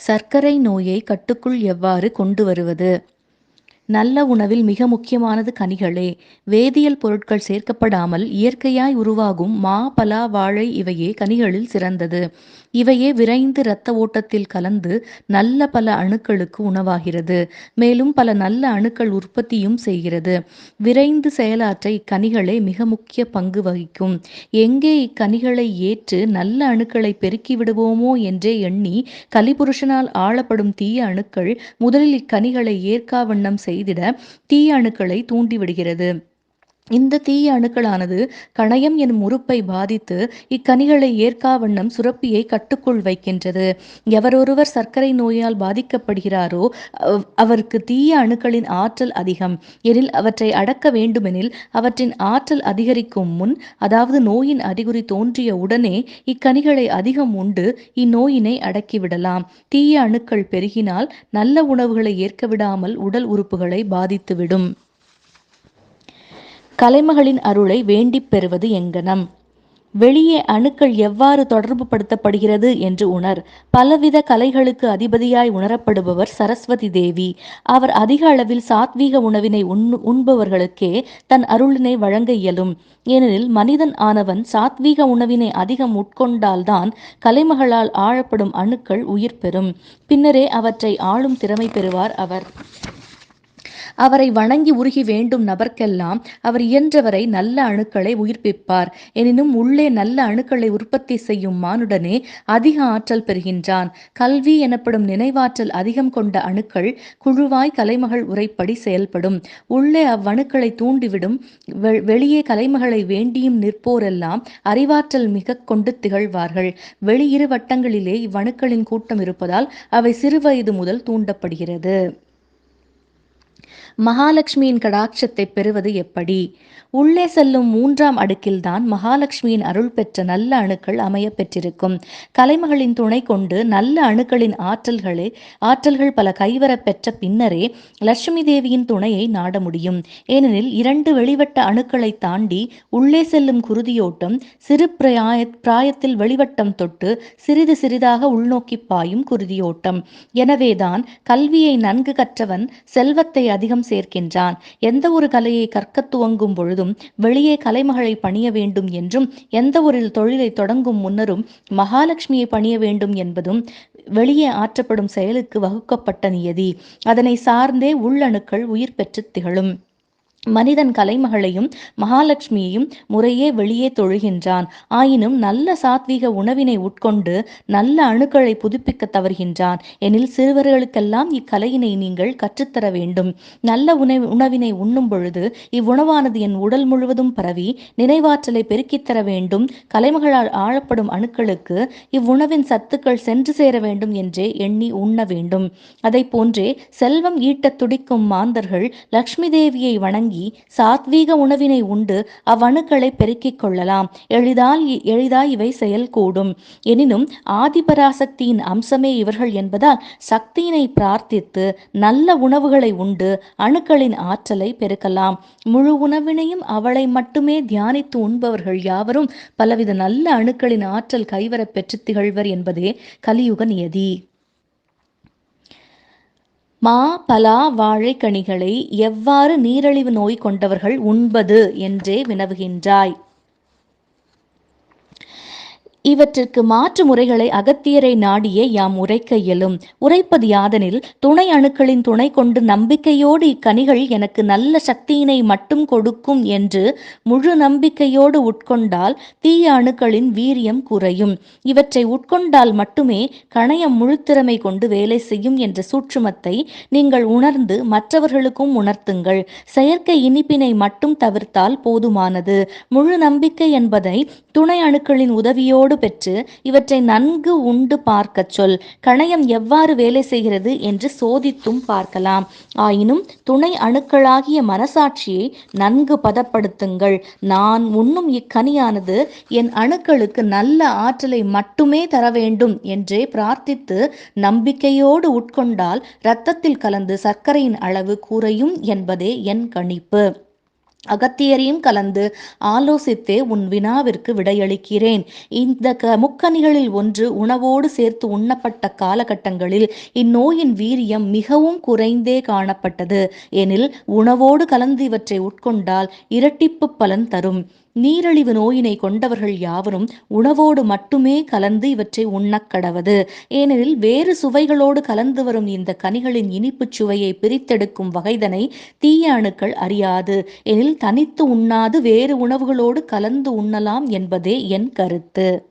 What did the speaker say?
சர்க்கரை நோயை கட்டுக்குள் எவ்வாறு கொண்டு வருவது? நல்ல உணவில் மிக முக்கியமானது கனிகளே. வேதியியல் பொருட்கள் சேர்க்கப்படாமல் இயற்கையாய் உருவாகும் மா பலா வாழை இவையே கனிகளில் சிறந்தது. இவையே விரைந்து இரத்த ஓட்டத்தில் கலந்து நல்ல பல அணுக்களுக்கு உணவாகிறது. மேலும் பல நல்ல அணுக்கள் உற்பத்தியும் செய்கிறது. விரைந்து செயலாற்ற இக்கனிகளே மிக முக்கிய பங்கு வகிக்கும். எங்கே இக்கனிகளை ஏற்று நல்ல அணுக்களை பெருக்கி விடுவோமோ என்றே எண்ணி கலிபுருஷனால் ஆளப்படும் தீய அணுக்கள் முதலில் இக்கனிகளை ஏற்கா வண்ணம் செய்திட தீய அணுக்களை தூண்டிவிடுகிறது. இந்த தீய அணுக்களானது கணையம் எனும் உறுப்பை பாதித்து இக்கனிகளை ஏற்காவண்ணம் சுரப்பியை கட்டுக்குள் வைக்கின்றது. எவரொருவர் சர்க்கரை நோயால் பாதிக்கப்படுகிறாரோ அவருக்கு தீய அணுக்களின் ஆற்றல் அதிகம். எனில் அவற்றை அடக்க வேண்டுமெனில் அவற்றின் ஆற்றல் அதிகரிக்கும் முன் அதாவது நோயின் அறிகுறி தோன்றிய உடனே இக்கனிகளை அதிகம் உண்டு இந்நோயினை அடக்கிவிடலாம். தீய அணுக்கள் பெருகினால் நல்ல உணவுகளை ஏற்க விடாமல் உடல் உறுப்புகளை பாதித்துவிடும். கலைமகளின் அருளை வேண்டிப் பெறுவது எங்கனம்? வெளியே அணுக்கள் எவ்வாறு தொடர்பு படுத்தப்படுகிறது என்று உணர். பலவித கலைகளுக்கு அதிபதியாய் உணரப்படுபவர் சரஸ்வதி தேவி. அவர் அதிக அளவில் சாத்வீக உணவினை உண்ணு உண்பவர்களுக்கே தன் அருளினை வழங்க இயலும். ஏனெனில் மனிதன் ஆனவன் சாத்வீக உணவினை அதிகம் உட்கொண்டால்தான் கலைமகளால் ஆழப்படும் அணுக்கள் உயிர் பெறும். பின்னரே அவற்றை ஆளும் திறமை பெறுவார் அவர். அவரை வணங்கி உருகி வேண்டும் நபர்க்கெல்லாம் அவர் இயன்றவரை நல்ல அணுக்களை உயிர்ப்பிப்பார். எனினும் உள்ளே நல்ல அணுக்களை உற்பத்தி செய்யும் மானுடனே அதிக ஆற்றல் பெறுகின்றான். கல்வி எனப்படும் நினைவாற்றல் அதிகம் கொண்ட அணுக்கள் குழுவாய் கலைமகள் உரைப்படி செயல்படும். உள்ளே அவ்வணுக்களை தூண்டிவிடும் வெ- வெளியே கலைமகளை வேண்டியும் நிற்போரெல்லாம் அறிவாற்றல் மிக கொண்டு திகழ்வார்கள். வெளியிரு வட்டங்களிலே இவ்வணுக்களின் கூட்டம் இருப்பதால் அவை சிறுவயது முதல் தூண்டப்படுகிறது. மகாலட்சுமியின் கடாட்சத்தை பெறுவது எப்படி? உள்ளே செல்லும் மூன்றாம் அடுக்கில்தான் மகாலட்சுமியின் அருள் பெற்ற நல்ல அணுக்கள் அமைய பெற்றிருக்கும். கலைமகளின் துணை கொண்டு நல்ல அணுக்களின் ஆற்றல்களே ஆற்றல்கள் பல கைவரப் பெற்ற பின்னரே லட்சுமி தேவியின் துணையை நாட முடியும். ஏனெனில் இரண்டு வெளிவட்ட அணுக்களை தாண்டி உள்ளே செல்லும் குருதியோட்டம் சிறு பிராய பிராயத்தில் வெளிவட்டம் தொட்டு சிறிது சிறிதாக உள்நோக்கி பாயும் குருதியோட்டம். எனவேதான் கல்வியை நன்கு கற்றவன் செல்வத்தை அதிகம் சேர்க்கின்றான். எந்த ஒரு கலையை கற்க துவங்கும் பொழுதும் வெளியே கலைமகளை பணிய வேண்டும் என்றும் எந்த ஒரு தொழிலை தொடங்கும் முன்னரும் மகாலட்சுமியை பணிய வேண்டும் என்பதும் வெளியே ஆற்றப்படும் செயலுக்கு வகுக்கப்பட்ட நியதி. அதனை சார்ந்தே உள்ளணுக்கள் உயிர் பெற்று திகழும். மனிதன் கலைமகளையும் மகாலட்சுமியையும் முறையே வெளியே தொழுகின்றான். ஆயினும் நல்ல சாத்வீக உணவினை உட்கொண்டு நல்ல அணுக்களை புதுப்பிக்க தவறுகின்றான். எனில் சிறுவர்களுக்கெல்லாம் இக்கலையினை நீங்கள் கற்றுத்தர வேண்டும். நல்ல உணவு உணவினை உண்ணும் பொழுது இவ்வுணவானது என் உடல் முழுவதும் பரவி நினைவாற்றலை பெருக்கித் தர வேண்டும். கலைமகளால் ஆழப்படும் அணுக்களுக்கு இவ்வுணவின் சத்துக்கள் சென்று சேர வேண்டும் என்றே எண்ணி உண்ண வேண்டும். அதை போன்றே செல்வம் ஈட்டத் துடிக்கும் மாந்தர்கள் லக்ஷ்மி தேவியை வணங்கி சாத்வீக உணவினை உண்டு அவ்வணுக்களை பெருக்கிக் கொள்ளலாம். எளிதால் எளிதாய் இவை செயல்கூடும். எனினும் ஆதிபராசக்தியின் அம்சமே இவர்கள் என்பதால் சக்தியினை பிரார்த்தித்து நல்ல உணவுகளை உண்டு அணுக்களின் ஆற்றலை பெருக்கலாம். முழு உணவினையும் அவளை மட்டுமே தியானித்து உண்பவர்கள் யாவரும் பலவித நல்ல அணுக்களின் ஆற்றல் கைவரப் பெற்று திகழ்வர் என்பதே கலியுக நியதி. மா பலா வாழைக்கனிகளை எவ்வாறு நீரிழிவு நோய் கொண்டவர்கள் உண்பது என்றே வினவுகின்றாய். இவற்றிற்கு மாற்று முறைகளை அகத்தியரை நாடியே யாம் உரைக்க இயலும் உரைப்பது யாதெனில் துணை அணுக்களின் துணை கொண்டு நம்பிக்கையோடு இக்கனிகள் எனக்கு நல்ல சக்தியினை மட்டும் கொடுக்கும் என்று முழு நம்பிக்கையோடு உட்கொண்டால் தீய அணுக்களின் வீரியம் குறையும். இவற்றை உட்கொண்டால் மட்டுமே கணையம் முழுத்திறமை கொண்டு வேலை செய்யும் என்ற சூற்றுமத்தை நீங்கள் உணர்ந்து மற்றவர்களுக்கும் உணர்த்துங்கள். செயற்கை இனிப்பினை மட்டும் தவிர்த்தால் போதுமானது. முழு நம்பிக்கை என்பதை துணை அணுக்களின் உதவியோடு பெற்று இவற்றை நன்கு உண்டு பார்க்கச் சொல். கணையம் எவ்வாறு வேலை செய்கிறது என்று சோதித்தும் பார்க்கலாம். ஆயினும் துணை அணுக்களாகிய மனசாட்சியை நன்கு பதப்படுத்துங்கள். நான் உண்ணும் இக்கனியானது என் அணுக்களுக்கு நல்ல ஆற்றலை மட்டுமே தர வேண்டும் என்றே பிரார்த்தித்து நம்பிக்கையோடு உட்கொண்டால் இரத்தத்தில் கலந்து சர்க்கரையின் அளவு குறையும் என்பதே என் கணிப்பு. அகத்தியரையும் கலந்து ஆலோசித்தே உன் வினாவிற்கு விடையளிக்கிறேன். இந்த க முக்கனிகளில் ஒன்று உணவோடு சேர்த்து உண்ணப்பட்ட காலகட்டங்களில் இந்நோயின் வீரியம் மிகவும் குறைந்தே காணப்பட்டது. எனில் உணவோடு கலந்து இவற்றை உட்கொண்டால் இரட்டிப்பு பலன் தரும். நீரழிவு நோயினை கொண்டவர்கள் யாவரும் உணவோடு மட்டுமே கலந்து இவற்றை உண்ணக்கடவது ஏனெனில் வேறு சுவைகளோடு கலந்து வரும் இந்த கனிகளின் இனிப்புச் சுவையை பிரித்தெடுக்கும் வகைதனை தீய அணுக்கள் அறியாது. எனில் தனித்து உண்ணாது வேறு உணவுகளோடு கலந்து உண்ணலாம் என்பதே என் கருத்து.